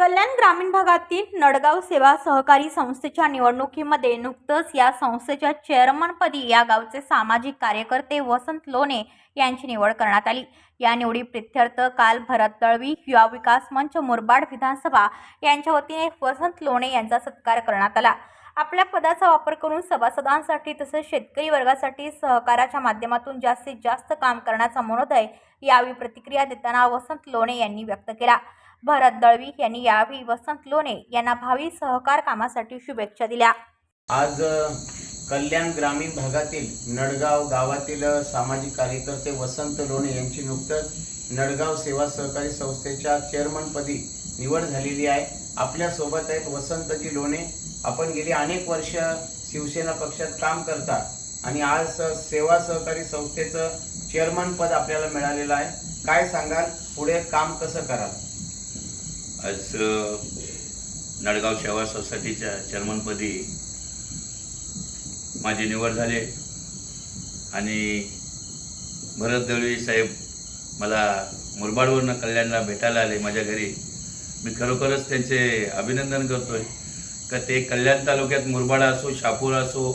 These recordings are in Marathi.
कल्याण ग्रामीण भागातील नडगाव सेवा सहकारी संस्थेच्या निवडणुकीमध्ये नुकतंच या संस्थेच्या चेअरमनपदी या गावचे सामाजिक कार्यकर्ते वसंत लोणे यांची निवड करण्यात आली. या निवडी प्रित्यर्थ काल भरत दळवी युवा विकास मंच मुरबाड विधानसभा यांच्या वतीने वसंत लोणे यांचा सत्कार करण्यात आला. आपल्या पदाचा वापर करून सभासदांसाठी तसेच शेतकरी वर्गासाठी सहकाराच्या माध्यमातून जास्तीत जास्त काम करण्याचा मनोदय यावेळी प्रतिक्रिया देताना वसंत लोणे यांनी व्यक्त केला. भरत दळवी यांनी यावेळी वसंत लोणे यांना भावी सहकार कामासाठी शुभेच्छा दिल्या. आज कल्याण ग्रामीण भागातील नडगाव गावातील सामाजिक कार्यकर्ते वसंत लोणे यांची नुकतंच नडगाव सेवा सहकारी संस्थेच्या चेअरमनपदी निवड झालेली आहे. आपल्यासोबत आहेत वसंतजी लोणे. आपण गेली अनेक वर्ष शिवसेना पक्षात काम करता आणि आज सेवा सहकारी संस्थेचं चेअरमन पद आपल्याला मिळालेलं आहे. काय सांगाल? पुढे काम कसं कराल? आज नडगाव सेवा सोसायटीच्या चेअरमनपदी माझी निवड झाली. आणि भरत दळवी साहेब मला मुरबाडवरनं कल्याणला भेटायला आले माझ्या घरी. मी खरोखरच त्यांचे अभिनंदन करतोय. का ते कल्याण तालुक्यात मुरबाड असो शापूर असो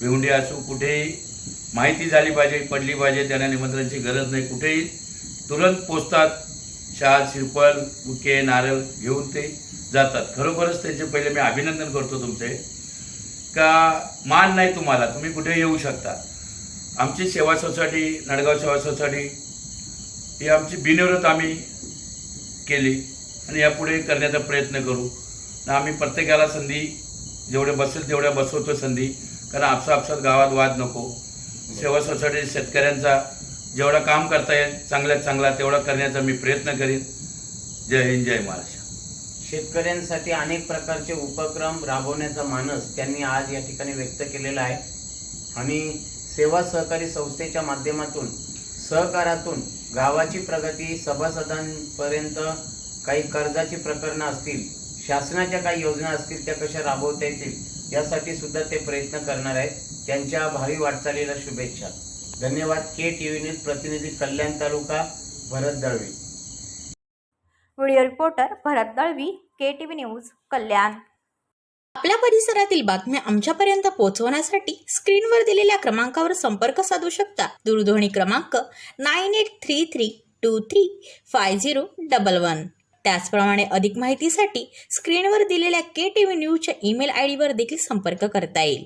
भिवंडी असो कुठेही माहिती झाली पाहिजे पडली पाहिजे त्यांना निमंत्रणाची गरज नाही. कुठेही तुरंत पोचतात. चार शिरपल बुके नारळ घेऊन ते जातात. खरोखरच त्यांचे पहिले मी अभिनंदन करतो तुमचे. का मान नाही तुम्हाला तुम्ही कुठे येऊ शकता? आमची सेवा सोसायटी नडगाव सेवा सोसायटी ही आमची बिनविरोध आम्ही केली आणि यापुढे करण्याचा प्रयत्न करू. ना आम्ही प्रत्येकाला संधी जेवढे बसेल तेवढ्या बसवतो संधी. कारण आपसा आपसात गावात वाद नको. सेवा सोसायटी शेतकऱ्यांचा जेवढं काम करता येईल चांगल्यात चांगला तेवढा करण्याचा मी प्रयत्न करीन. जय हिंद जय महाराष्ट्र. शेतकऱ्यांसाठी अनेक प्रकारचे उपक्रम राबवण्याचा मानस त्यांनी आज या ठिकाणी व्यक्त केलेला आहे. आणि सेवा सहकारी संस्थेच्या माध्यमातून सहकारातून गावाची प्रगती सभासदांपर्यंत काही कर्जाची प्रकरणं असतील शासनाच्या काही योजना असतील त्या कशा राबवता येतील यासाठी सुद्धा ते प्रयत्न करणार आहेत. त्यांच्या भावी वाटचालीला शुभेच्छा. धन्यवाद. के टी व्ही न्यूज प्रतिनिधी कल्याण तालुका Bharat Dalvi. Video reporter Bharat Dalvi K T V news Kalyan. आपल्या परिसरातील बातम्या आमच्यापर्यंत पोहोचवण्यासाठी स्क्रीनवर दिलेल्या क्रमांकावर संपर्क साधू शकता. दूरध्वनी क्रमांक nine eight three three two three five zero double one. त्याचप्रमाणे अधिक माहितीसाठी स्क्रीनवर दिलेल्या के टी व्ही न्यूजच्या ईमेल आय डीवर देखील संपर्क करता येईल.